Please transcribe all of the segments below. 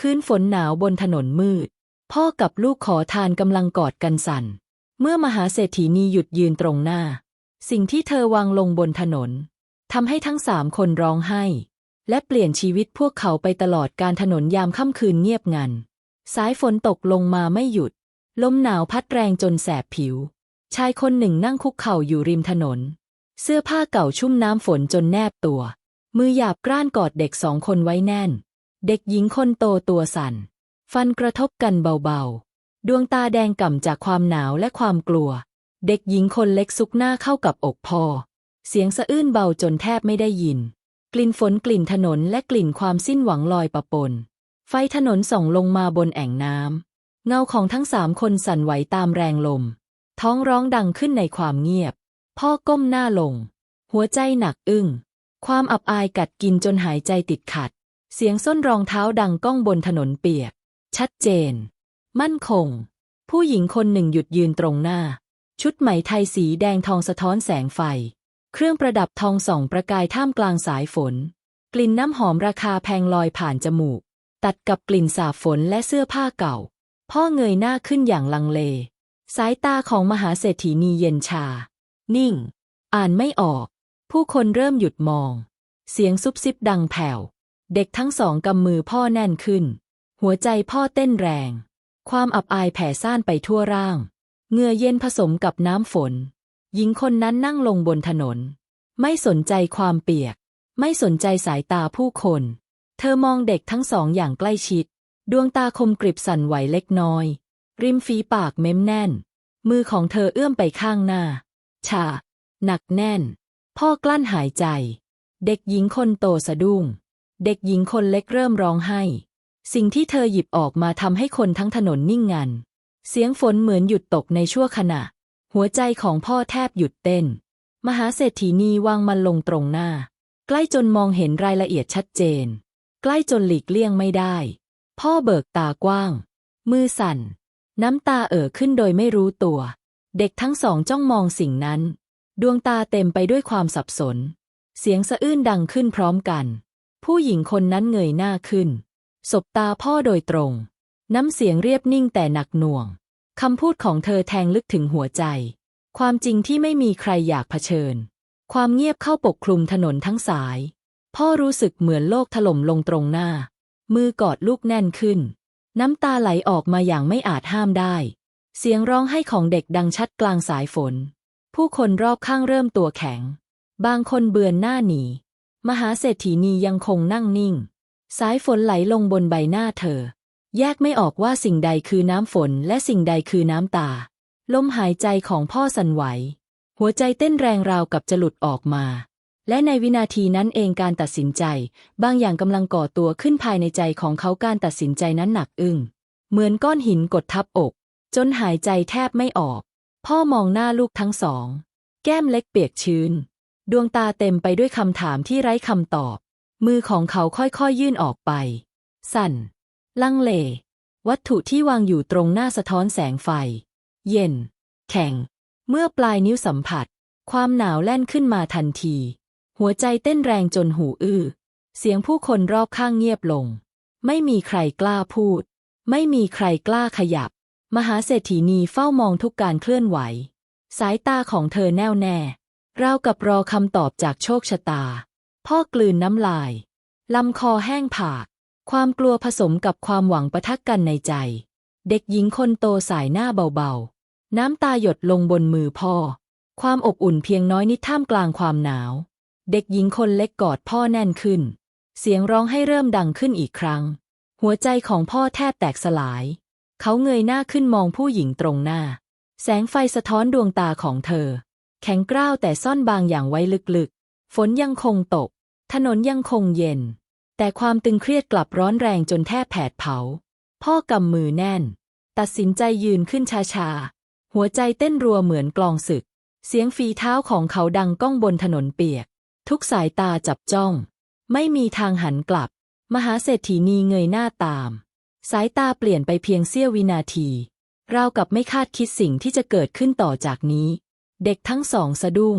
คืนฝนหนาวบนถนนมืด พ่อกับลูกขอทานกำลังกอดกันสั่น เมื่อมหาเศรษฐีนีหยุดยืนตรงหน้า สิ่งที่เธอวางลงบนถนนทำให้ทั้งสามคนร้องไห้ และเปลี่ยนชีวิตพวกเขาไปตลอดการถนนยามค่ำคืนเงียบงัน สายฝนตกลงมาไม่หยุด ลมหนาวพัดแรงจนแสบผิว ชายคนหนึ่งนั่งคุกเข่าอยู่ริมถนน เสื้อผ้าเก่าชุ่มน้ำฝนจนแนบตัว มือหยาบกร้านกอดเด็กสองคนไว้แน่น เด็กหญิงคนโตตัวสั่น ฟันกระทบกันเบาๆ ดวงตาแดงก่ำจากความหนาวและความกลัว เด็กหญิงคนเล็กซุกหน้าเข้ากับอกพ่อ เสียงสะอื้นเบาจนแทบไม่ได้ยิน กลิ่นฝนกลิ่นถนนและกลิ่นความสิ้นหวังลอยปะปน ไฟถนนส่องลงมาบนแอ่งน้ำ เงาของทั้งสามคนสั่นไหวตามแรงลม ท้องร้องดังขึ้นในความเงียบ พ่อก้มหน้าลง หัวใจหนักอึ้ง ความอับอายกัดกินจนหายใจติดขัด เสียงส้นรองเท้าดังก้องบนถนนเปียก ชัดเจน มั่นคง ผู้หญิงคนหนึ่งหยุดยืนตรงหน้า ชุดไหมไทยสีแดงทองสะท้อนแสงไฟ เครื่องประดับทองส่องประกายท่ามกลางสายฝน กลิ่นน้ำหอมราคาแพงลอยผ่านจมูก ตัดกับกลิ่นสาบฝนและเสื้อผ้าเก่า พ่อเงยหน้าขึ้นอย่างลังเล สายตาของมหาเศรษฐีนีเย็นชา นิ่ง อ่านไม่ออก ผู้คนเริ่มหยุดมอง เสียงซุบซิบดังแผ่ว เด็กทั้งสองกำมือพ่อแน่นขึ้น หัวใจพ่อเต้นแรง ความอับอายแผ่ซ่านไปทั่วร่าง เงื่อเย็นผสมกับน้ำฝน หญิงคนนั้นนั่งลงบนถนน ไม่สนใจความเปียก ไม่สนใจสายตาผู้คน เธอมองเด็กทั้งสองอย่างใกล้ชิด ดวงตาคมกริบสั่นไหวเล็กน้อย ริมฝีปากเม้มแน่น มือของเธอเอื้อมไปข้างหน้า ชา หนักแน่น พ่อกลั้นหายใจ เด็กหญิงคนโตสะดุ้ง เด็กหญิงคนเล็กเริ่มร้องไห้ สิ่งที่เธอหยิบออกมาทำให้คนทั้งถนนนิ่งงัน เสียงฝนเหมือนหยุดตกในชั่วขณะ หัวใจของพ่อแทบหยุดเต้น มหาเศรษฐีนีวางมันลงตรงหน้า ใกล้จนมองเห็นรายละเอียดชัดเจน ใกล้จนหลีกเลี่ยงไม่ได้ พ่อเบิกตากว้าง มือสั่น น้ำตาเอ่อขึ้นโดยไม่รู้ตัว เด็กทั้งสองจ้องมองสิ่งนั้น ดวงตาเต็มไปด้วยความสับสน เสียงสะอื้นดังขึ้นพร้อมกัน ผู้หญิงคนนั้นเงยหน้าขึ้น สบตาพ่อโดยตรง น้ำเสียงเรียบนิ่งแต่หนักหน่วง คำพูดของเธอแทงลึกถึงหัวใจ ความจริงที่ไม่มีใครอยากเผชิญ ความเงียบเข้าปกคลุมถนนทั้งสาย พ่อรู้สึกเหมือนโลกถล่มลงตรงหน้า มือกอดลูกแน่นขึ้น น้ำตาไหลออกมาอย่างไม่อาจห้ามได้ เสียงร้องไห้ของเด็กดังชัดกลางสายฝน ผู้คนรอบข้างเริ่มตัวแข็ง บางคนเบือนหน้าหนี มหาเศรษฐีนียังคงนั่งนิ่ง สายฝนไหลลงบนใบหน้าเธอ แยกไม่ออกว่าสิ่งใดคือน้ำฝนและสิ่งใดคือน้ำตา ลมหายใจของพ่อสั่นไหว หัวใจเต้นแรงราวกับจะหลุดออกมา และในวินาทีนั้นเองการตัดสินใจ บางอย่างกำลังก่อตัวขึ้นภายในใจของเขาการตัดสินใจนั้นหนักอึ้ง เหมือนก้อนหินกดทับอก จนหายใจแทบไม่ออก พ่อมองหน้าลูกทั้งสอง แก้มเล็กเปียกชื้น ดวงตาเต็มไปด้วยคำถามที่ไร้คำตอบ มือของเขาค่อยๆยื่นออกไป สั่น ลังเล วัตถุที่วางอยู่ตรงหน้าสะท้อนแสงไฟ เย็น แข็ง เมื่อปลายนิ้วสัมผัส ความหนาวแล่นขึ้นมาทันที หัวใจเต้นแรงจนหูอื้อ เสียงผู้คนรอบข้างเงียบลง ไม่มีใครกล้าพูด ไม่มีใครกล้าขยับ มหาเศรษฐีนีเฝ้ามองทุกการเคลื่อนไหว สายตาของเธอแน่วแน่ ราวกับรอคำตอบจากโชคชะตา พ่อกลืนน้ำลาย ลำคอแห้งผาก ความกลัวผสมกับความหวังประทักกันในใจ เด็กหญิงคนโตสายหน้าเบาๆ น้ำตาหยดลงบนมือพ่อ ความอบอุ่นเพียงน้อยนิดท่ามกลางความหนาว เด็กหญิงคนเล็กกอดพ่อแน่นขึ้น เสียงร้องให้เริ่มดังขึ้นอีกครั้ง หัวใจของพ่อแทบแตกสลาย เขาเงยหน้าขึ้นมองผู้หญิงตรงหน้า แสงไฟสะท้อนดวงตาของเธอ แข็งกร้าวแต่ซ่อนบางอย่างไว้ลึกๆ ฝนยังคงตก ถนนยังคงเย็น แต่ความตึงเครียดกลับร้อนแรงจนแทบแผดเผา พ่อกำมือแน่น ตัดสินใจยืนขึ้นช้าๆ หัวใจเต้นรัวเหมือนกลองศึก เสียงฝีเท้าของเขาดังก้องบนถนนเปียก ทุกสายตาจับจ้อง ไม่มีทางหันกลับ มหาเศรษฐีนีเงยหน้าตาม สายตาเปลี่ยนไปเพียงเสี้ยววินาที ราวกับไม่คาดคิดสิ่งที่จะเกิดขึ้นต่อจากนี้ เด็กทั้งสองสะดุ้ง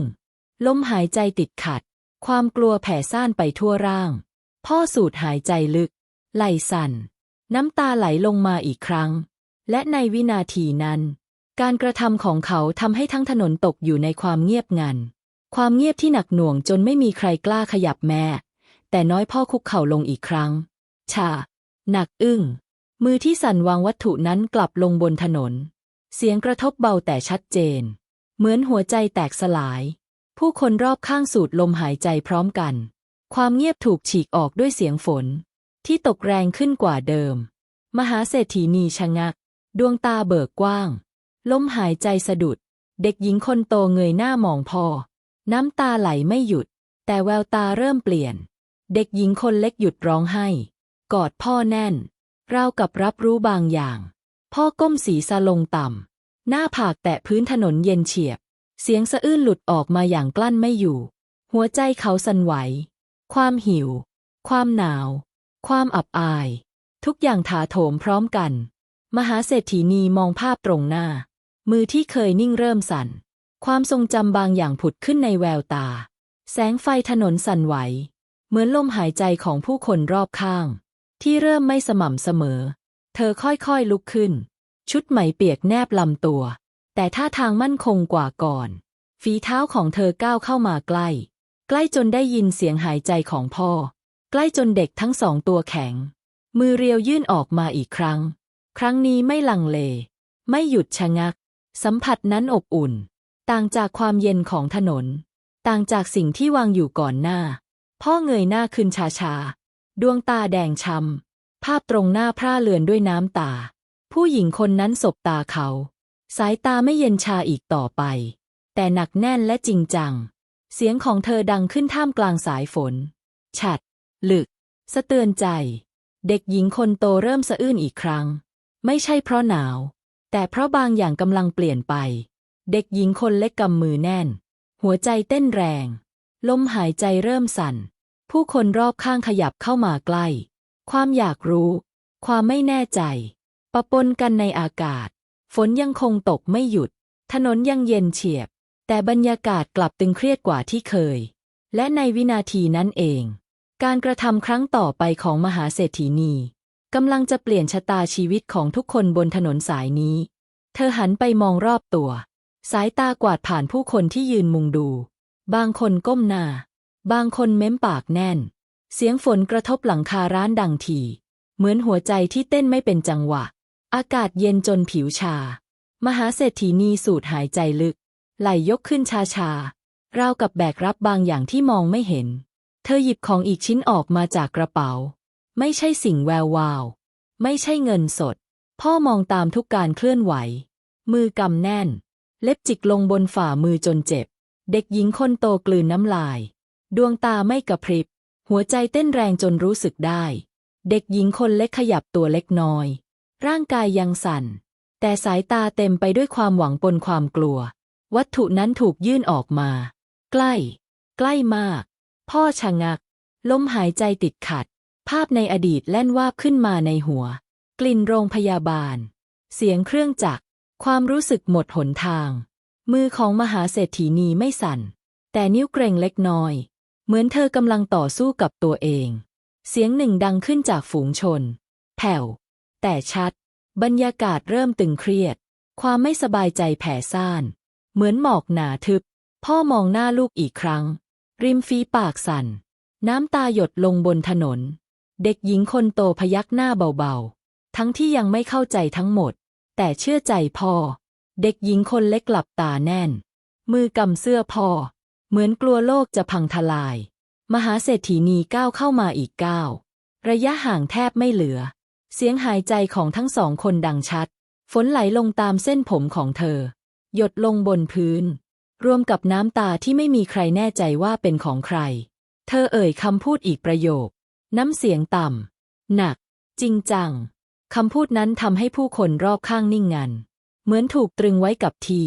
ลมหายใจติดขัด ความกลัวแผ่ซ่านไปทั่วร่าง พ่อสูดหายใจลึก ไหลสั่น น้ำตาไหลลงมาอีกครั้ง และในวินาทีนั้น การกระทำของเขาทำให้ทั้งถนนตกอยู่ในความเงียบงัน ความเงียบที่หนักหน่วงจนไม่มีใครกล้าขยับแม้ แต่น้อยพ่อคุกเข่าลงอีกครั้ง ชา หนักอึ้ง มือที่สั่นวางวัตถุนั้นกลับลงบนถนน เสียงกระทบเบาแต่ชัดเจน เหมือนหัวใจแตกสลาย ผู้คนรอบข้างสูดลมหายใจพร้อมกัน ความเงียบถูกฉีกออกด้วยเสียงฝน ที่ตกแรงขึ้นกว่าเดิม มหาเศรษฐีนีชะงัก ดวงตาเบิกกว้าง ลมหายใจสะดุด เด็กหญิงคนโตเงยหน้ามองพ่อ น้ำตาไหลไม่หยุด แต่แววตาเริ่มเปลี่ยน เด็กหญิงคนเล็กหยุดร้องไห้ กอดพ่อแน่นราวกับรับรู้บางอย่าง พ่อก้มศีรษะลงต่ำ หน้าผากแตะพื้นถนนเย็นเฉียบ เสียงสะอื้นหลุดออกมาอย่างกลั้นไม่อยู่ หัวใจเขาสั่นไหว ความหิว ความหนาว ความอับอาย ทุกอย่างถาโถมพร้อมกัน มหาเศรษฐีนีมองภาพตรงหน้า มือที่เคยนิ่งเริ่มสั่น ความทรงจำบางอย่างผุดขึ้นในแววตา แสงไฟถนนสั่นไหว เหมือนลมหายใจของผู้คนรอบข้าง ที่เริ่มไม่สม่ำเสมอ เธอค่อยๆลุกขึ้น ชุดไหมเปียกแนบลำตัว แต่ท่าทางมั่นคงกว่าก่อน ฝีเท้าของเธอก้าวเข้ามาใกล้ ใกล้จนได้ยินเสียงหายใจของพ่อ ใกล้จนเด็กทั้งสองตัวแข็ง มือเรียวยื่นออกมาอีกครั้ง ครั้งนี้ไม่ลังเล ไม่หยุดชะงัก สัมผัสนั้นอบอุ่น ต่างจากความเย็นของถนน ต่างจากสิ่งที่วางอยู่ก่อนหน้า พ่อเงยหน้าขึ้นช้าดวงตาแดงช้ำภาพตรงหน้าพร่าเลือนด้วยน้ำตา ผู้หญิงคนนั้นสบตาเขา สายตาไม่เย็นชาอีกต่อไป แต่หนักแน่นและจริงจัง เสียงของเธอดังขึ้นท่ามกลางสายฝน ฉัด ลึก สะเตือนใจ เด็กหญิงคนโตเริ่มสะอื้นอีกครั้ง ไม่ใช่เพราะหนาว แต่เพราะบางอย่างกำลังเปลี่ยนไป เด็กหญิงคนเล็กกำมือแน่น หัวใจเต้นแรง ลมหายใจเริ่มสั่น ผู้คนรอบข้างขยับเข้ามาใกล้ ความอยากรู้ ความไม่แน่ใจ ปะปนกันในอากาศ ฝนยังคงตกไม่หยุด ถนนยังเย็นเฉียบ แต่บรรยากาศกลับตึงเครียดกว่าที่เคย และในวินาทีนั้นเอง การกระทำครั้งต่อไปของมหาเศรษฐีนีกำลังจะเปลี่ยนชะตาชีวิตของทุกคนบนถนนสายนี้ เธอหันไปมองรอบตัว สายตากวาดผ่านผู้คนที่ยืนมุงดู บางคนก้มหน้า บางคนเม้มปากแน่น เสียงฝนกระทบหลังคาร้านดังที เหมือนหัวใจที่เต้นไม่เป็นจังหวะ อากาศเย็นจนผิวชา มหาเศรษฐีนีสูดหายใจลึก ไหลยกขึ้นชาชาราวกับแบกรับบางอย่างที่มองไม่เห็น เธอหยิบของอีกชิ้นออกมาจากกระเป๋า ไม่ใช่สิ่งแวววาว ไม่ใช่เงินสด พ่อมองตามทุกการเคลื่อนไหว มือกำแน่น เล็บจิกลงบนฝ่ามือจนเจ็บ เด็กหญิงคนโตกลืนน้ำลาย ดวงตาไม่กระพริบ หัวใจเต้นแรงจนรู้สึกได้ เด็กหญิงคนเล็กขยับตัวเล็กน้อย ร่างกายยังสั่น แต่สายตาเต็มไปด้วยความหวังปนความกลัว วัตถุนั้นถูกยื่นออกมา ใกล้ ใกล้มาก พ่อชะงัก ลมหายใจติดขัด ภาพในอดีตแล่นวาบขึ้นมาในหัว กลิ่นโรงพยาบาล เสียงเครื่องจักร ความรู้สึกหมดหนทาง มือของมหาเศรษฐีนีไม่สั่น แต่นิ้วเกรงเล็กน้อย เหมือนเธอกำลังต่อสู้กับตัวเอง เสียงหนึ่งดังขึ้นจากฝูงชน แผ่ว แต่ชัด บรรยากาศเริ่มตึงเครียด ความไม่สบายใจแผ่ซ่าน เหมือนหมอกหนาทึบ พ่อมองหน้าลูกอีกครั้ง ริมฝีปากสั่น น้ำตาหยดลงบนถนน เด็กหญิงคนโตพยักหน้าเบาๆ ทั้งที่ยังไม่เข้าใจทั้งหมด แต่เชื่อใจพ่อ เด็กหญิงคนเล็กหลับตาแน่น มือกำเสื้อพ่อ เหมือนกลัวโลกจะพังทลาย มหาเศรษฐีนีก้าวเข้ามาอีกก้าวระยะห่างแทบไม่เหลือ เสียงหายใจของทั้งสองคนดังชัด ฝนไหลลงตามเส้นผมของเธอ หยดลงบนพื้น รวมกับน้ำตาที่ไม่มีใครแน่ใจว่าเป็นของใคร เธอเอ่ยคำพูดอีกประโยค น้ำเสียงต่ำ หนัก จริงจัง คำพูดนั้นทำให้ผู้คนรอบข้างนิ่งงัน เหมือนถูกตรึงไว้กับที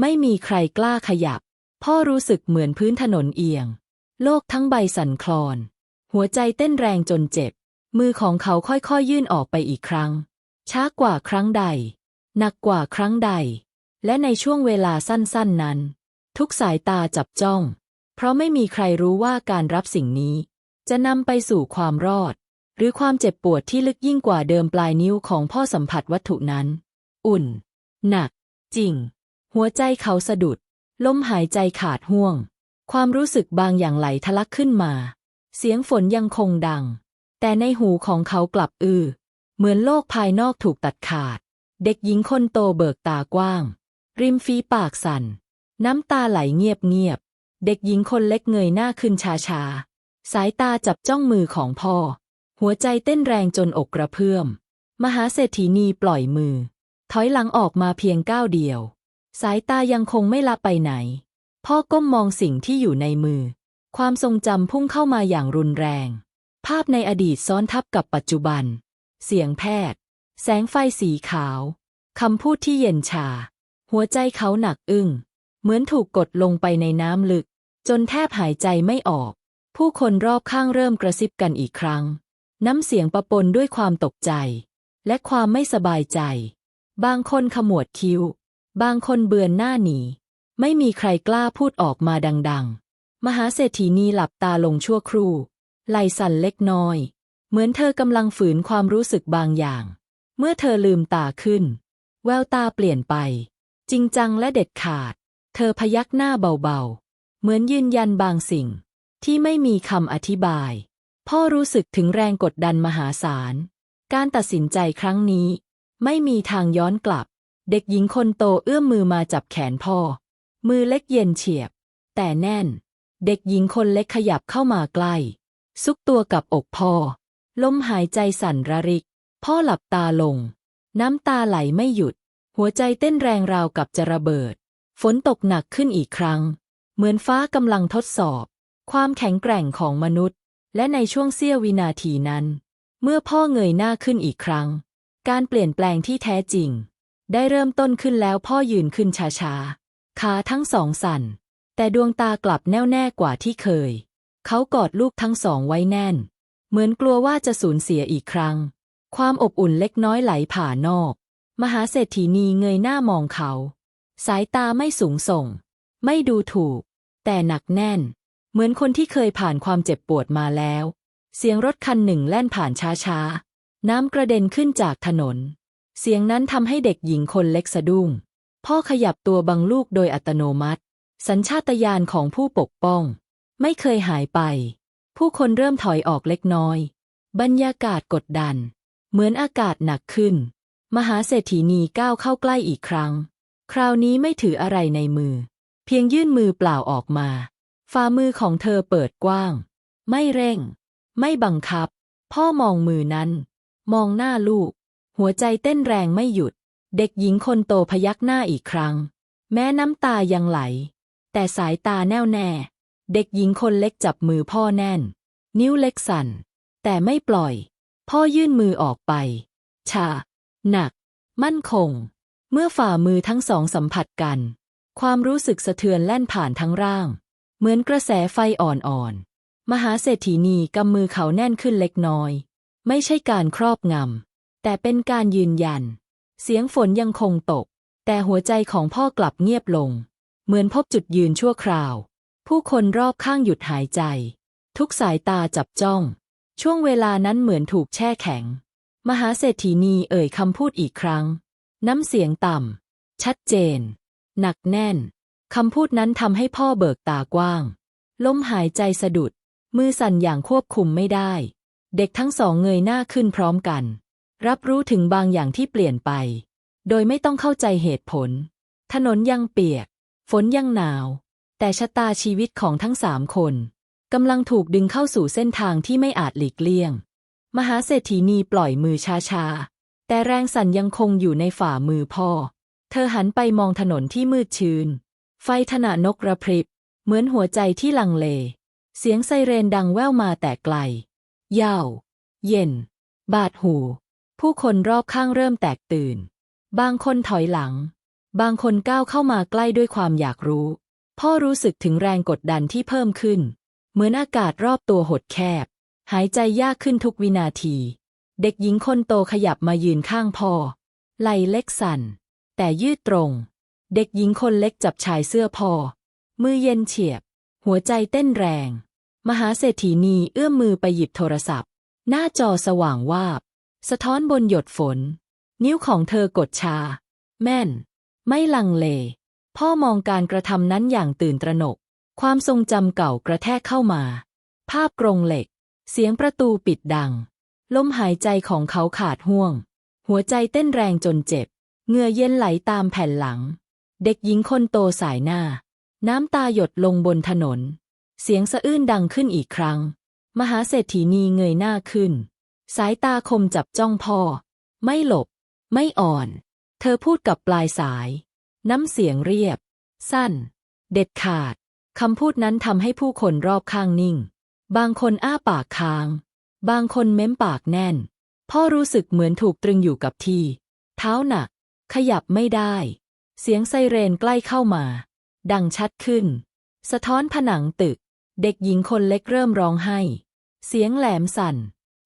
ไม่มีใครกล้าขยับ พ่อรู้สึกเหมือนพื้นถนนเอียง โลกทั้งใบสั่นคลอน หัวใจเต้นแรงจนเจ็บ มือของเขาค่อยๆยื่นออกไปอีกครั้ง ช้ากว่าครั้งใด หนักกว่าครั้งใด และในช่วงเวลาสั้นๆนั้น ทุกสายตาจับจ้อง เพราะไม่มีใครรู้ว่าการรับสิ่งนี้ จะนำไปสู่ความรอด หรือความเจ็บปวดที่ลึกยิ่งกว่าเดิมปลายนิ้วของพ่อสัมผัสวัตถุนั้น อุ่น หนัก จริง หัวใจเขาสะดุด ลมหายใจขาดห่วง ความรู้สึกบางอย่างไหลทะลักขึ้นมา เสียงฝนยังคงดัง แต่ในหูของเขากลับอือเหมือนโลกภายนอกถูกตัดขาด เด็กหญิงคนโตเบิกตากว้าง ริมฝีปากสั่น น้ำตาไหลเงียบเงียบ เด็กหญิงคนเล็กเงยหน้าขึ้นช้าช้าสายตาจับจ้องมือของพ่อ หัวใจเต้นแรงจนอกกระเพื่อม มหาเศรษฐีนีปล่อยมือ ถอยหลังออกมาเพียงก้าวเดียว สายตายังคงไม่ละไปไหน พ่อก้มมองสิ่งที่อยู่ในมือ ความทรงจำพุ่งเข้ามาอย่างรุนแรง ภาพในอดีตซ้อนทับกับปัจจุบัน เสียงแพทย์ แสงไฟสีขาว คำพูดที่เย็นชา หัวใจเขาหนักอึ้ง เหมือนถูกกดลงไปในน้ำลึก จนแทบหายใจไม่ออก ผู้คนรอบข้างเริ่มกระซิบกันอีกครั้ง น้ำเสียงประปนด้วยความตกใจ และความไม่สบายใจ บางคนขมวดคิ้ว บางคนเบือนหน้าหนี ไม่มีใครกล้าพูดออกมาดัง ๆ มหาเศรษฐีนีหลับตาลงชั่วครู่ ไหลสั่นเล็กน้อย เหมือนเธอกำลังฝืนความรู้สึกบางอย่าง เมื่อเธอลืมตาขึ้น แววตาเปลี่ยนไป จริงจังและเด็ดขาด เธอพยักหน้าเบาๆ เหมือนยืนยันบางสิ่ง ที่ไม่มีคำอธิบาย พ่อรู้สึกถึงแรงกดดันมหาศาล การตัดสินใจครั้งนี้ ไม่มีทางย้อนกลับ เด็กหญิงคนโตเอื้อมมือมาจับแขนพ่อ มือเล็กเย็นเฉียบ แต่แน่น เด็กหญิงคนเล็กขยับเข้ามาใกล้ ซุกตัวกับอกพ่อ ลมหายใจสั่นระริก พ่อหลับตาลง น้ำตาไหลไม่หยุด หัวใจเต้นแรงราวกับจะระเบิด ฝนตกหนักขึ้นอีกครั้ง เหมือนฟ้ากำลังทดสอบ ความแข็งแกร่งของมนุษย์ และในช่วงเสี้ยววินาทีนั้น เมื่อพ่อเงยหน้าขึ้นอีกครั้ง การเปลี่ยนแปลงที่แท้จริง ได้เริ่มต้นขึ้นแล้วพ่อยืนขึ้นช้าๆขาทั้งสองสั่น แต่ดวงตากลับแน่วแน่กว่าที่เคย เขากอดลูกทั้งสองไว้แน่น เหมือนกลัวว่าจะสูญเสียอีกครั้ง ความอบอุ่นเล็กน้อยไหลผ่านอกมหาเศรษฐีนีเงยหน้ามองเขา สายตาไม่สูงส่ง ไม่ดูถูก แต่หนักแน่น เหมือนคนที่เคยผ่านความเจ็บปวดมาแล้ว เสียงรถคันหนึ่งแล่นผ่านช้าๆ น้ำกระเด็นขึ้นจากถนน เสียงนั้นทำให้เด็กหญิงคนเล็กสะดุ้ง พ่อขยับตัวบังลูกโดยอัตโนมัติ สัญชาตญาณของผู้ปกป้อง ไม่เคยหายไป ผู้คนเริ่มถอยออกเล็กน้อย บรรยากาศกดดัน เหมือนอากาศหนักขึ้น มหาเศรษฐีนีก้าวเข้าใกล้อีกครั้ง คราวนี้ไม่ถืออะไรในมือ เพียงยื่นมือเปล่าออกมา ฝ่ามือของเธอเปิดกว้าง ไม่เร่ง ไม่บังคับ พ่อมองมือนั้น มองหน้าลูก หัวใจเต้นแรงไม่หยุด เด็กหญิงคนโตพยักหน้าอีกครั้ง แม้น้ำตายังไหล แต่สายตาแน่วแน่ เด็กหญิงคนเล็กจับมือพ่อแน่น นิ้วเล็กสั่น แต่ไม่ปล่อย พ่อยื่นมือออกไป ชา หนัก มั่นคง เมื่อฝ่ามือทั้งสองสัมผัสกัน ความรู้สึกสะเทือนแล่นผ่านทั้งร่าง เหมือนกระแสไฟอ่อนๆ มหาเศรษฐีนีกำมือเขาแน่นขึ้นเล็กน้อย ไม่ใช่การครอบงำ แต่เป็นการยืนยัน เสียงฝนยังคงตก แต่หัวใจของพ่อกลับเงียบลง เหมือนพบจุดยืนชั่วคราว ผู้คนรอบข้างหยุดหายใจ ทุกสายตาจับจ้อง ช่วงเวลานั้นเหมือนถูกแช่แข็ง มหาเศรษฐีนีเอ่ยคำพูดอีกครั้ง น้ำเสียงต่ำ ชัดเจน หนักแน่นคำพูดนั้นทำให้พ่อเบิกตากว้าง ลมหายใจสะดุด มือสั่นอย่างควบคุมไม่ได้ เด็กทั้งสองเงยหน้าขึ้นพร้อมกัน รับรู้ถึงบางอย่างที่เปลี่ยนไป โดยไม่ต้องเข้าใจเหตุผล ถนนยังเปียก ฝนยังหนาว แต่ชะตาชีวิตของทั้งสามคนกำลังถูกดึงเข้าสู่เส้นทางที่ไม่อาจหลีกเลี่ยง มหาเศรษฐีนีปล่อยมือช้าๆ แต่แรงสั่นยังคงอยู่ในฝ่ามือพ่อ เธอหันไปมองถนนที่มืดชื้น ไฟถนานกระพริบ เหมือนหัวใจที่ลังเล เสียงไซเรนดังแว่วมาแต่ไกลยาวเย็น บาดหู ผู้คนรอบข้างเริ่มแตกตื่น บางคนถอยหลัง บางคนก้าวเข้ามาใกล้ด้วยความอยากรู้ พ่อรู้สึกถึงแรงกดดันที่เพิ่มขึ้น เหมือนอากาศรอบตัวหดแคบ หายใจยากขึ้นทุกวินาที เด็กหญิงคนโตขยับมายืนข้างพ่อ ไหลเล็กสั่น แต่ยืดตรง เด็กหญิงคนเล็กจับชายเสื้อพ่อ มือเย็นเฉียบ หัวใจเต้นแรง มหาเศรษฐีนีเอื้อมมือไปหยิบโทรศัพท์ หน้าจอสว่างวาบ สะท้อนบนหยดฝน นิ้วของเธอกดชา แม่น ไม่ลังเล พ่อมองการกระทำนั้นอย่างตื่นตระหนก ความทรงจำเก่ากระแทกเข้ามา ภาพกรงเหล็ก เสียงประตูปิดดัง ลมหายใจของเขาขาดห่วง หัวใจเต้นแรงจนเจ็บ เงื่อเย็นไหลตามแผ่นหลัง เด็กหญิงคนโตสายหน้า น้ำตาหยดลงบนถนน เสียงสะอื้นดังขึ้นอีกครั้ง มหาเศรษฐีนีเงยหน้าขึ้น สายตาคมจับจ้องพ่อ ไม่หลบ ไม่อ่อน เธอพูดกับปลายสาย น้ำเสียงเรียบ สั้น เด็ดขาด คำพูดนั้นทำให้ผู้คนรอบข้างนิ่ง บางคนอ้าปากค้าง บางคนเม้มปากแน่น พ่อรู้สึกเหมือนถูกตรึงอยู่กับที่ เท้าหนัก ขยับไม่ได้ เสียงไซเรนใกล้เข้ามา ดังชัดขึ้น สะท้อนผนังตึก เด็กหญิงคนเล็กเริ่มร้องไห้ เสียงแหลมสั่น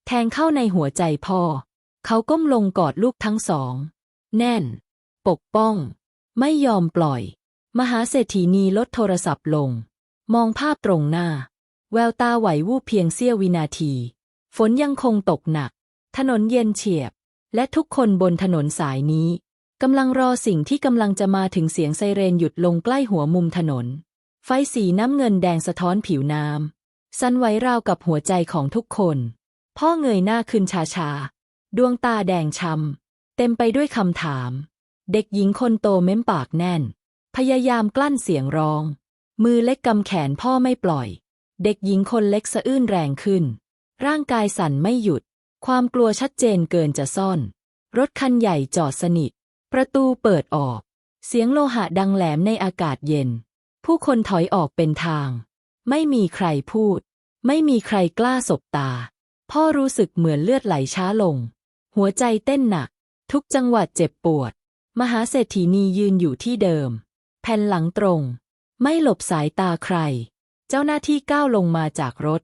แทงเข้าในหัวใจพ่อ เขาก้มลงกอดลูกทั้งสอง แน่น ปกป้อง ไม่ยอมปล่อย มหาเศรษฐีนีลดโทรศัพท์ลง มองภาพตรงหน้า แววตาไหววูบเพียงเสี้ยววินาที ฝนยังคงตกหนัก ถนนเย็นเฉียบ และทุกคนบนถนนสายนี้กำลังรอสิ่งที่กำลังจะมาถึงเสียงไซเรนหยุดลงใกล้หัวมุมถนน ไฟสีน้ำเงินแดงสะท้อนผิวน้ำสั่นไหวราวกับหัวใจของทุกคน พ่อเงยหน้าขึ้นชาๆดวงตาแดงช้ำเต็มไปด้วยคำถาม เด็กหญิงคนโตเม้มปากแน่น พยายามกลั้นเสียงร้อง มือเล็กกำแขนพ่อไม่ปล่อย เด็กหญิงคนเล็กสะอื้นแรงขึ้น ร่างกายสั่นไม่หยุด ความกลัวชัดเจนเกินจะซ่อน รถคันใหญ่จอดสนิท ประตูเปิดออก เสียงโลหะดังแหลมในอากาศเย็น ผู้คนถอยออกเป็นทาง ไม่มีใครพูด ไม่มีใครกล้าสบตา พ่อรู้สึกเหมือนเลือดไหลช้าลง หัวใจเต้นหนัก ทุกจังหวัดเจ็บปวด มหาเศรษฐีนียืนอยู่ที่เดิม แผ่นหลังตรง ไม่หลบสายตาใคร เจ้าหน้าที่ก้าวลงมาจากรถ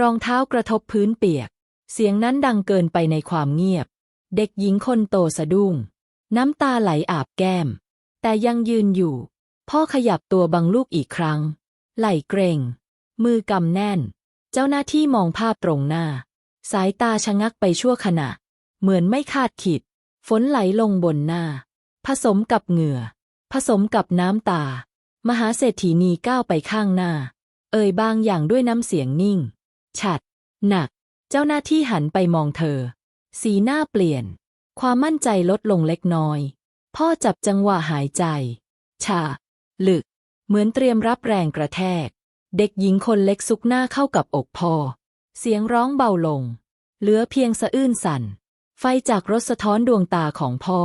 รองเท้ากระทบพื้นเปียก เสียงนั้นดังเกินไปในความเงียบ เด็กหญิงคนโตสะดุ้ง น้ำตาไหลอาบแก้ม แต่ยังยืนอยู่ พ่อขยับตัวบังลูกอีกครั้ง ไหล่เกรง มือกำแน่น เจ้าหน้าที่มองภาพตรงหน้า สายตาชะงักไปชั่วขณะ เหมือนไม่คาดคิด ฝนไหลลงบนหน้า ผสมกับเหงื่อ ผสมกับน้ำตา มหาเศรษฐีนีก้าวไปข้างหน้า เอ่ยบางอย่างด้วยน้ำเสียงนิ่ง ฉัด หนัก เจ้าหน้าที่หันไปมองเธอ สีหน้าเปลี่ยน ความมั่นใจลดลงเล็กน้อย พ่อจับจังหวะหายใจ ชา ลึก เหมือนเตรียมรับแรงกระแทก เด็กหญิงคนเล็กซุกหน้าเข้ากับอกพ่อ เสียงร้องเบาลง เหลือเพียงสะอื้นสั่น ไฟจากรถสะท้อนดวงตาของพ่อ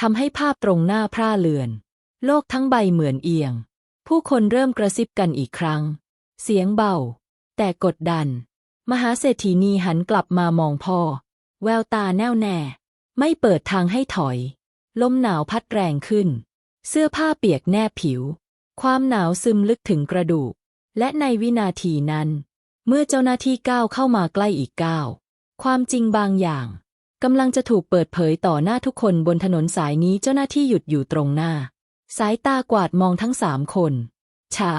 ทำให้ภาพตรงหน้าพร่าเลือน โลกทั้งใบเหมือนเอียง ผู้คนเริ่มกระซิบกันอีกครั้ง เสียงเบา แต่กดดัน มหาเศรษฐีนีหันกลับมามองพ่อ แววตาแน่วแน่ ไม่เปิดทางให้ถอย ลมหนาวพัดแรงขึ้น เสื้อผ้าเปียกแนบผิว ความหนาวซึมลึกถึงกระดูก และในวินาทีนั้น เมื่อเจ้าหน้าที่ก้าวเข้ามาใกล้อีกก้าว ความจริงบางอย่าง กำลังจะถูกเปิดเผยต่อหน้าทุกคนบนถนนสายนี้เจ้าหน้าที่หยุดอยู่ตรงหน้า สายตากวาดมองทั้งสามคน ชา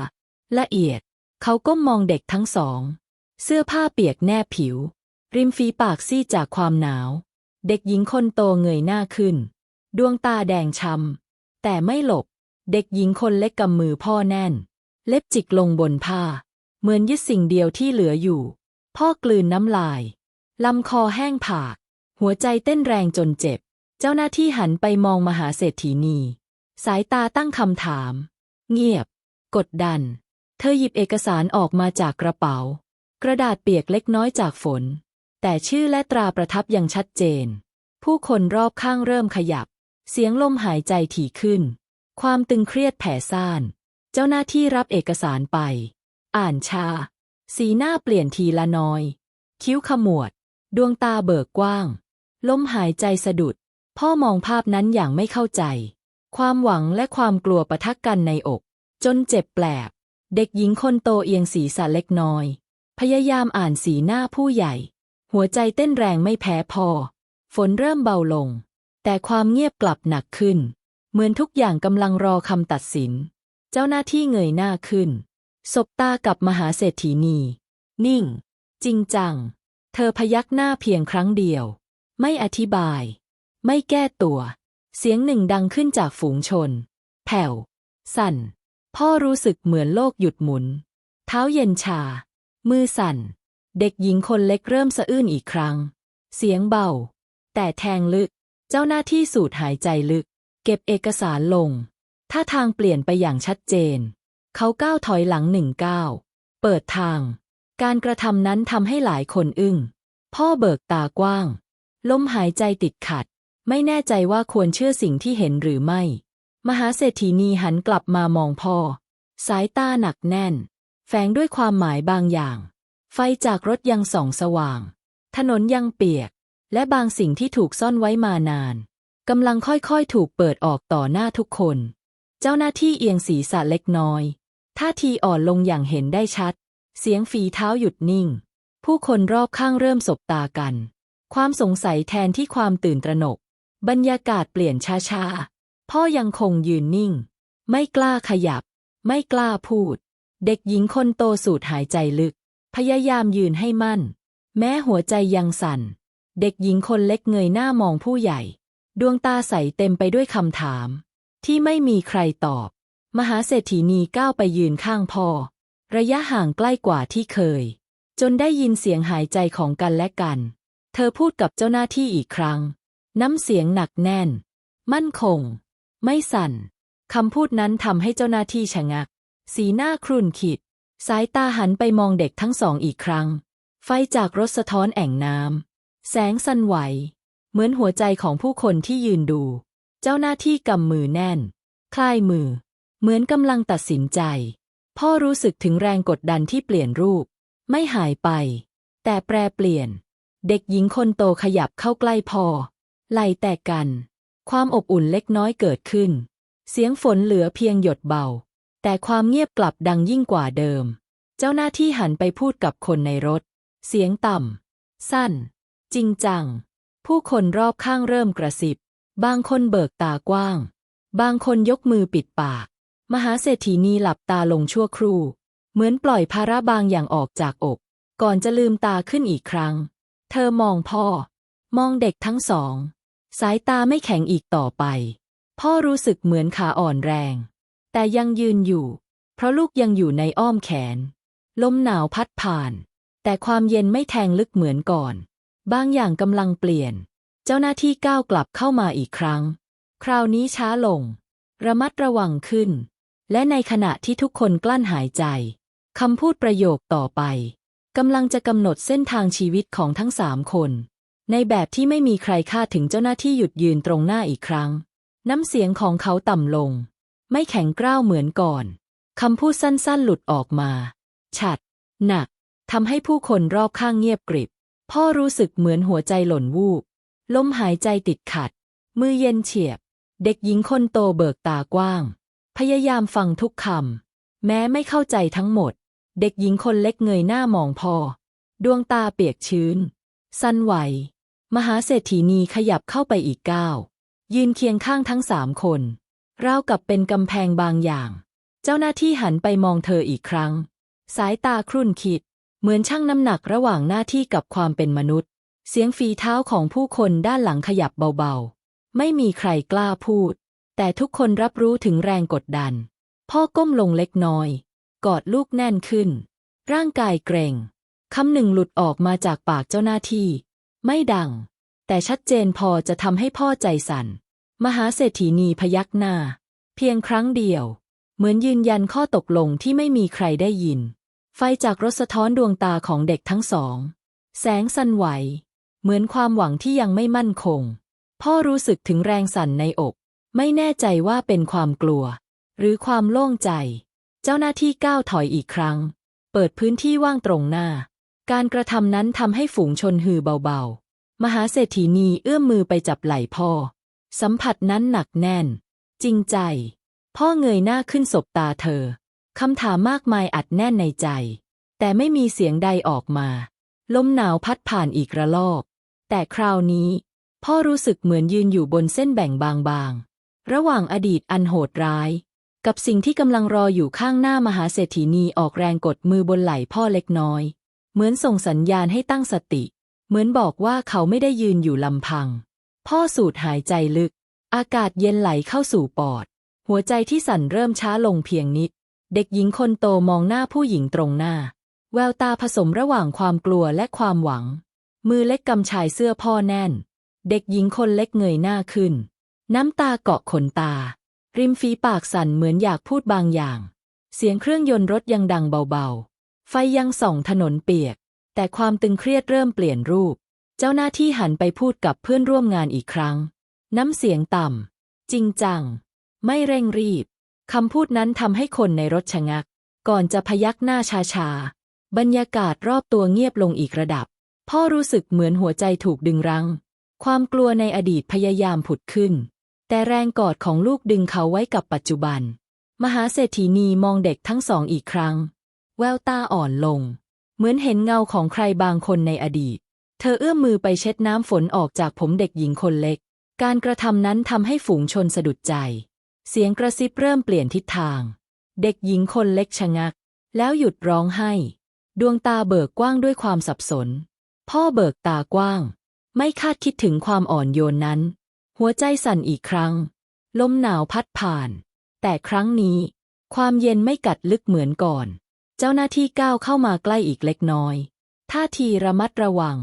ละเอียด เขาก้มมองเด็กทั้งสอง เสื้อผ้าเปียกแนบผิว ริมฝีปากซีดจากความหนาว เด็กหญิงคนโตเงยหน้าขึ้น ดวงตาแดงช้ำแต่ไม่หลบ เด็กหญิงคนเล็กกำมือพ่อแน่น เล็บจิกลงบนผ้า เหมือนยึดสิ่งเดียวที่เหลืออยู่ พ่อกลืนน้ำลายลำคอแห้งผาก หัวใจเต้นแรงจนเจ็บ เจ้าหน้าที่หันไปมองมหาเศรษฐีนี สายตาตั้งคำถาม เงียบ กดดัน เธอหยิบเอกสารออกมาจากกระเป๋า กระดาษเปียกเล็กน้อยจากฝน แต่ชื่อและตราประทับยังชัดเจน ผู้คนรอบข้างเริ่มขยับ เสียงลมหายใจถี่ขึ้น ความตึงเครียดแผ่ซ่าน เจ้าหน้าที่รับเอกสารไป อ่านชา สีหน้าเปลี่ยนทีละน้อย คิ้วขมวด ดวงตาเบิกกว้าง ลมหายใจสะดุด พ่อมองภาพนั้นอย่างไม่เข้าใจ ความหวังและความกลัวปะทะกกันในอก จนเจ็บแปลบเด็กหญิงคนโตเอียงศีรษะเล็กน้อย พยายามอ่านสีหน้าผู้ใหญ่ หัวใจเต้นแรงไม่แพ้พอ ฝนเริ่มเบาลง แต่ความเงียบกลับหนักขึ้น เหมือนทุกอย่างกำลังรอคำตัดสิน เจ้าหน้าที่เงยหน้าขึ้น สบตากับมหาเศรษฐีนี นิ่ง จริงจัง เธอพยักหน้าเพียงครั้งเดียว ไม่อธิบาย ไม่แก้ตัว เสียงหนึ่งดังขึ้นจากฝูงชน แผ่ว สั่น พ่อรู้สึกเหมือนโลกหยุดหมุน เท้าเย็นชา มือสั่น เด็กหญิงคนเล็กเริ่มสะอื้นอีกครั้ง เสียงเบา แต่แทงลึก เจ้าหน้าที่สูดหายใจลึก เก็บเอกสารลง ท่าทางเปลี่ยนไปอย่างชัดเจน เขาก้าวถอยหลังหนึ่งก้าว เปิดทาง การกระทำนั้นทำให้หลายคนอึ้ง พ่อเบิกตากว้าง ลมหายใจติดขัด ไม่แน่ใจว่าควรเชื่อสิ่งที่เห็นหรือไม่ มหาเศรษฐีนีหันกลับมามองพ่อ สายตาหนักแน่น แฝงด้วยความหมายบางอย่าง ไฟจากรถยังส่องสว่าง ถนนยังเปียก และบางสิ่งที่ถูกซ่อนไว้มานานกำลังค่อยๆ ถูกเปิดออกต่อหน้าทุกคน เจ้าหน้าที่เอียงศีรษะเล็กน้อย ท่าทีอ่อนลงอย่างเห็นได้ชัด เสียงฝีเท้าหยุดนิ่ง ผู้คนรอบข้างเริ่มสบตากัน ความสงสัยแทนที่ความตื่นตระหนก บรรยากาศเปลี่ยนช้าๆ พ่อยังคงยืนนิ่ง ไม่กล้าขยับ ไม่กล้าพูด เด็กหญิงคนโตสูดหายใจลึก พยายามยืนให้มั่น แม้หัวใจยังสั่น เด็กหญิงคนเล็กเงยหน้ามองผู้ใหญ่ ดวงตาใสเต็มไปด้วยคำถาม ที่ไม่มีใครตอบ มหาเศรษฐีนีก้าวไปยืนข้างพ่อ ระยะห่างใกล้กว่าที่เคย จนได้ยินเสียงหายใจของกันและกัน เธอพูดกับเจ้าหน้าที่อีกครั้ง น้ำเสียงหนักแน่น มั่นคง ไม่สั่นคำพูดนั้นทำให้เจ้าหน้าที่ชะงัก สีหน้าครุ่นขิด สายตาหันไปมองเด็กทั้งสองอีกครั้ง ไฟจากรถสะท้อนแอ่งน้ำแสงสั่นไหว เหมือนหัวใจของผู้คนที่ยืนดู เจ้าหน้าที่กำมือแน่น คลายมือ เหมือนกำลังตัดสินใจ พ่อรู้สึกถึงแรงกดดันที่เปลี่ยนรูป ไม่หายไป แต่แปรเปลี่ยน เด็กหญิงคนโตขยับเข้าใกล้พอ ไหลแตกกัน ความอบอุ่นเล็กน้อยเกิดขึ้น เสียงฝนเหลือเพียงหยดเบา แต่ความเงียบกลับดังยิ่งกว่าเดิม เจ้าหน้าที่หันไปพูดกับคนในรถ เสียงต่ำ สั้น จริงจัง ผู้คนรอบข้างเริ่มกระซิบ บางคนเบิกตากว้าง บางคนยกมือปิดปาก มหาเศรษฐีนีหลับตาลงชั่วครู่ เหมือนปล่อยภาระบางอย่างออกจากอก ก่อนจะลืมตาขึ้นอีกครั้ง เธอมองพ่อ มองเด็กทั้งสอง สายตาไม่แข็งอีกต่อไป พ่อรู้สึกเหมือนขาอ่อนแรง แต่ยังยืนอยู่ เพราะลูกยังอยู่ในอ้อมแขน ลมหนาวพัดผ่าน แต่ความเย็นไม่แทงลึกเหมือนก่อน บางอย่างกำลังเปลี่ยน เจ้าหน้าที่ก้าวกลับเข้ามาอีกครั้ง คราวนี้ช้าลง ระมัดระวังขึ้น และในขณะที่ทุกคนกลั้นหายใจคำพูดประโยคต่อไป กำลังจะกำหนดเส้นทางชีวิตของทั้งสามคน ในแบบที่ไม่มีใครคาดถึงเจ้าหน้าที่หยุดยืนตรงหน้าอีกครั้ง น้ำเสียงของเขาต่ำลง ไม่แข็งกร้าวเหมือนก่อนคำพูดสั้นๆหลุดออกมา ฉัด หนักทำให้ผู้คนรอบข้างเงียบกริบ พ่อรู้สึกเหมือนหัวใจหล่นวูบลมหายใจติดขัด มือเย็นเฉียบ เด็กหญิงคนโตเบิกตากว้าง พยายามฟังทุกคำแม้ไม่เข้าใจทั้งหมด เด็กหญิงคนเล็กเงยหน้ามองพ่อ ดวงตาเปียกชื้น สั้นไหว มหาเศรษฐีนีขยับเข้าไปอีกก้าวยืนเคียงข้างทั้งสามคน ราวกับเป็นกำแพงบางอย่าง เจ้าหน้าที่หันไปมองเธออีกครั้ง สายตาครุ่นคิด เหมือนชั่งน้ำหนักระหว่างหน้าที่กับความเป็นมนุษย์ เสียงฝีเท้าของผู้คนด้านหลังขยับเบาๆ ไม่มีใครกล้าพูด แต่ทุกคนรับรู้ถึงแรงกดดัน พ่อก้มลงเล็กน้อย กอดลูกแน่นขึ้น ร่างกายเกรงคำหนึ่งหลุดออกมาจากปากเจ้าหน้าที่ ไม่ดัง แต่ชัดเจนพอจะทำให้พ่อใจสั่น มหาเศรษฐีนีพยักหน้า เพียงครั้งเดียว เหมือนยืนยันข้อตกลงที่ไม่มีใครได้ยิน ไฟจากรถสะท้อนดวงตาของเด็กทั้งสอง แสงสั่นไหว เหมือนความหวังที่ยังไม่มั่นคง พ่อรู้สึกถึงแรงสั่นในอก ไม่แน่ใจว่าเป็นความกลัว หรือความโล่งใจ เจ้าหน้าที่ก้าวถอยอีกครั้ง เปิดพื้นที่ว่างตรงหน้า การกระทำนั้นทำให้ฝูงชนฮือเบาๆ มหาเศรษฐีนีเอื้อมมือไปจับไหล่พ่อ สัมผัสนั้นหนักแน่น จริงใจ พ่อเงยหน้าขึ้นสบตาเธอคำถามมากมายอัดแน่นในใจ แต่ไม่มีเสียงใดออกมา ลมหนาวพัดผ่านอีกระลอก แต่คราวนี้ พ่อรู้สึกเหมือนยืนอยู่บนเส้นแบ่งบางๆ ระหว่างอดีตอันโหดร้าย กับสิ่งที่กำลังรออยู่ข้างหน้ามหาเศรษฐีนีออกแรงกดมือบนไหล่พ่อเล็กน้อย เหมือนส่งสัญญาณให้ตั้งสติ เหมือนบอกว่าเขาไม่ได้ยืนอยู่ลำพัง พ่อสูดหายใจลึก อากาศเย็นไหลเข้าสู่ปอด หัวใจที่สั่นเริ่มช้าลงเพียงนิด เด็กหญิงคนโตมองหน้าผู้หญิงตรงหน้า แววตาผสมระหว่างความกลัวและความหวัง มือเล็กกำชายเสื้อพ่อแน่น เด็กหญิงคนเล็กเงยหน้าขึ้น น้ำตาเกาะขนตา ริมฝีปากสั่นเหมือนอยากพูดบางอย่าง เสียงเครื่องยนต์รถยังดังเบาๆ ไฟยังส่องถนนเปียก แต่ความตึงเครียดเริ่มเปลี่ยนรูป เจ้าหน้าที่หันไปพูดกับเพื่อนร่วมงานอีกครั้ง น้ำเสียงต่ำ จริงจัง ไม่เร่งรีบ คำพูดนั้นทำให้คนในรถชะงัก ก่อนจะพยักหน้าชาๆ บรรยากาศรอบตัวเงียบลงอีกระดับ พ่อรู้สึกเหมือนหัวใจถูกดึงรั้ง ความกลัวในอดีตพยายามผุดขึ้น แต่แรงกอดของลูกดึงเขาไว้กับปัจจุบัน มหาเศรษฐีนีมองเด็กทั้งสองอีกครั้ง แววตาอ่อนลง เหมือนเห็นเงาของใครบางคนในอดีต เธอเอื้อมมือไปเช็ดน้ำฝนออกจากผมเด็กหญิงคนเล็ก การกระทำนั้นทำให้ฝูงชนสะดุดใจ เสียงกระซิบเริ่มเปลี่ยนทิศทาง เด็กหญิงคนเล็กชะงัก แล้วหยุดร้องไห้ ดวงตาเบิกกว้างด้วยความสับสน พ่อเบิกตากว้าง ไม่คาดคิดถึงความอ่อนโยนนั้น หัวใจสั่นอีกครั้ง ลมหนาวพัดผ่าน แต่ครั้งนี้ ความเย็นไม่กัดลึกเหมือนก่อน เจ้าหน้าที่ก้าวเข้ามาใกล้อีกเล็กน้อย ท่าทีระมัดระวัง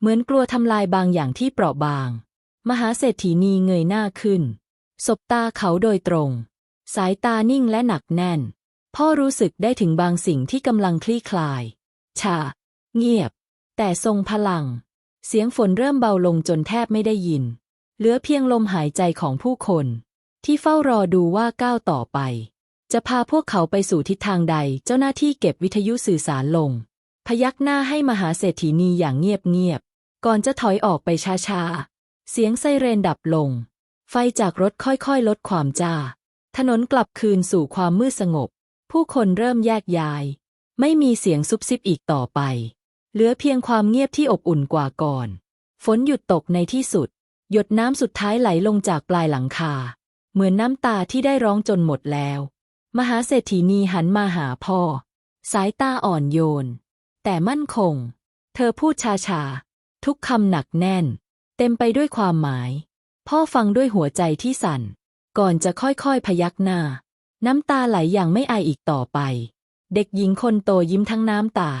เหมือนกลัวทำลายบางอย่างที่เปราะบาง มหาเศรษฐีนีเงยหน้าขึ้น สบตาเขาโดยตรง สายตานิ่งและหนักแน่น พ่อรู้สึกได้ถึงบางสิ่งที่กำลังคลี่คลาย ชา เงียบ แต่ทรงพลัง เสียงฝนเริ่มเบาลงจนแทบไม่ได้ยิน เหลือเพียงลมหายใจของผู้คน ที่เฝ้ารอดูว่าก้าวต่อไป จะพาพวกเขาไปสู่ทิศทางใดเจ้าหน้าที่เก็บวิทยุสื่อสารลง พยักหน้าให้มหาเศรษฐีนีอย่างเงียบๆก่อนจะถอยออกไปช้าๆ เสียงไซเรนดับลง ไฟจากรถค่อยๆ ลดความจ้า ถนนกลับคืนสู่ความมืดสงบ ผู้คนเริ่มแยกย้าย ไม่มีเสียงซุบซิบอีกต่อไป เหลือเพียงความเงียบที่อบอุ่นกว่าก่อน ฝนหยุดตกในที่สุด หยดน้ำสุดท้ายไหลลงจากปลายหลังคา เหมือนน้ำตาที่ได้ร้องจนหมดแล้ว มหาเศรษฐีนีหันมาหาพ่อ สายตาอ่อนโยน แต่มั่นคง เธอพูดชาๆทุกคำหนักแน่น เต็มไปด้วยความหมาย พ่อฟังด้วยหัวใจที่สั่น ก่อนจะค่อยๆพยักหน้า น้ำตาไหลอย่างไม่อายอีกต่อไป เด็กหญิงคนโตยิ้มทั้งน้ำตา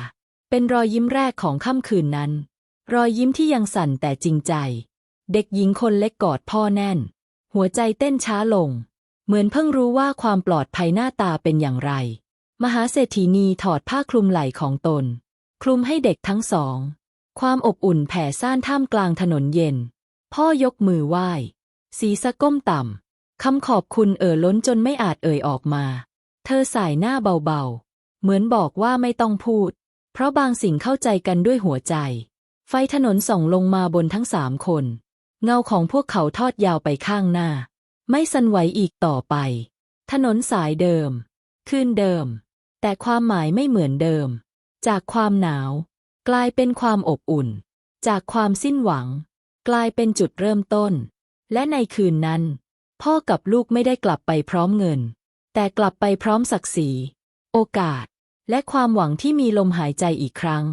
เป็นรอยยิ้มแรกของค่ำคืนนั้น รอยยิ้มที่ยังสั่นแต่จริงใจ เด็กหญิงคนเล็กกอดพ่อแน่น หัวใจเต้นช้าลง เหมือนเพิ่งรู้ว่าความปลอดภัยหน้าตาเป็นอย่างไร มหาเศรษฐีนีถอดผ้าคลุมไหล่ของตน คลุมให้เด็กทั้งสอง ความอบอุ่นแผ่ซ่านท่ามกลางถนนเย็น พ่อยกมือไหว้ ศีรษะก้มต่ำ คำขอบคุณเอ่อล้นจนไม่อาจเอ่ยออกมา เธอสายหน้าเบาๆ เหมือนบอกว่าไม่ต้องพูด เพราะบางสิ่งเข้าใจกันด้วยหัวใจ ไฟถนนส่องลงมาบนทั้งสามคน เงาของพวกเขาทอดยาวไปข้างหน้า ไม่สั่นไหวอีกต่อไป ถนนสายเดิม คืนเดิม แต่ความหมายไม่เหมือนเดิม จากความหนาว กลายเป็นความอบอุ่น จากความสิ้นหวัง กลายเป็นจุดเริ่มต้น และในคืนนั้น พ่อกับลูกไม่ได้กลับไปพร้อมเงิน แต่กลับไปพร้อมศักดิ์ศรี โอกาส และความหวังที่มีลมหายใจอีกครั้ง